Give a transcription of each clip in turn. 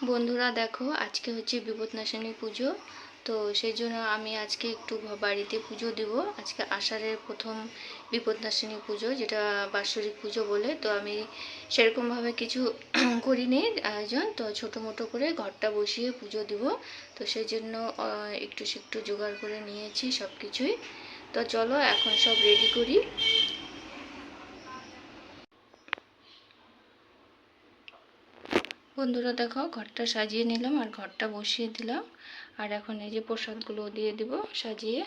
বন্ধুরা দেখো, আজকে হচ্ছে বিপদনাশিনী পুজো। তো সেই জন্য আমি আজকে একটু বাড়িতে পুজো দেব। আজকে আষাঢ়ের প্রথম বিপদনাশিনী পুজো, যেটা বাৎসরিক পুজো বলে। তো আমি সেরকমভাবে কিছু করিনি আয়োজন। তো ছোটো মোটো করে ঘরটা বসিয়ে পুজো দেব। তো সেই জন্য একটু একটু জোগাড় করে নিয়েছি সব কিছুই তো চলো, এখন সব রেডি করি। বন্ধুরা দেখো, ঘরটা সাজিয়ে নিলাম আর ঘরটা বসিয়ে দিলাম। আর এখন এই যে প্রসাদগুলো দিয়ে দিব সাজিয়ে।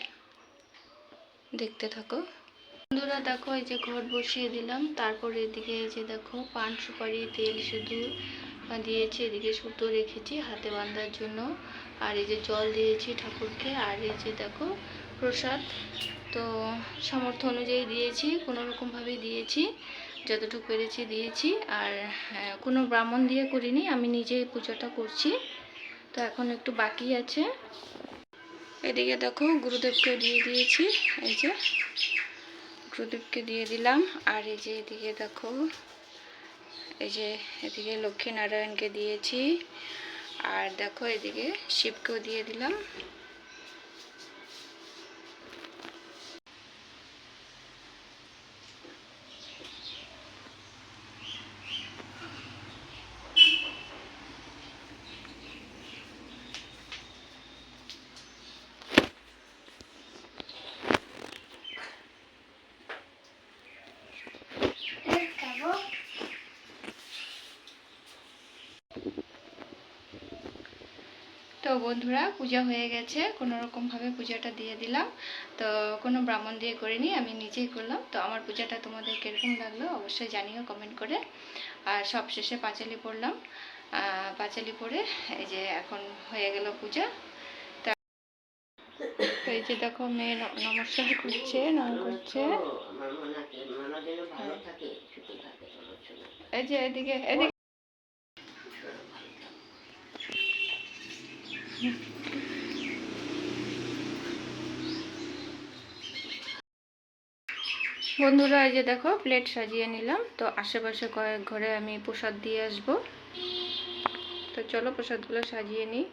দেখতে থাকো। বন্ধুরা দেখো, এই যে ঘর বসিয়ে দিলাম। তারপরে এদিকে এই যে দেখো, পান, সুপারি, তেল সিঁদুর দিয়েছি। এদিকে সুতো রেখেছি হাতে বাঁধার জন্য। আর এই যে জল দিয়েছি ঠাকুরকে। আর এই যে দেখো, প্রসাদ। তো সামর্থ্য অনুযায়ী দিয়েছি কোনো রকমভাবে দিয়েছি। যতটুকু পেরেছি দিয়েছি আর হ্যাঁ, কোনো ব্রাহ্মণ দিয়ে করিনি আমি নিজেই পুজোটা করছি। তো এখন একটু বাকি আছে। এদিকে দেখো গুরুদেবকে দিয়ে দিয়েছি এই যে গুরুদেবকে দিয়ে দিলাম। আর এই যে এদিকে দেখো এই যে এদিকে লক্ষ্মীনারায়ণকে দিয়েছি। আর দেখো এদিকে শিবকেও দিয়ে দিলাম। তো বন্ধুরা, পূজা হয়ে গেছে। কোনো রকমভাবে পূজাটা দিয়ে দিলাম। তো কোনো ব্রাহ্মণ দিয়ে করিনি, আমি নিজেই করলাম। তো আমার পূজাটা তোমাদের কীরকম লাগল অবশ্যই জানিও কমেন্ট করে। আর সব শেষে পাঁচালি পড়লাম। পাঁচালি পড়ে এই যে এখন হয়ে গেল পূজা। তো এই যে দেখো, মেয়ে নমস্কার করছে, নাম করছে। এই যে এদিকে এদিকে বন্ধুরা এই যে দেখো প্লেট সাজিয়ে নিলাম তো আশেপাশে কয়েক ঘরে আমি প্রসাদ দিয়ে আসব তো চলো প্রসাদগুলো সাজিয়ে নিই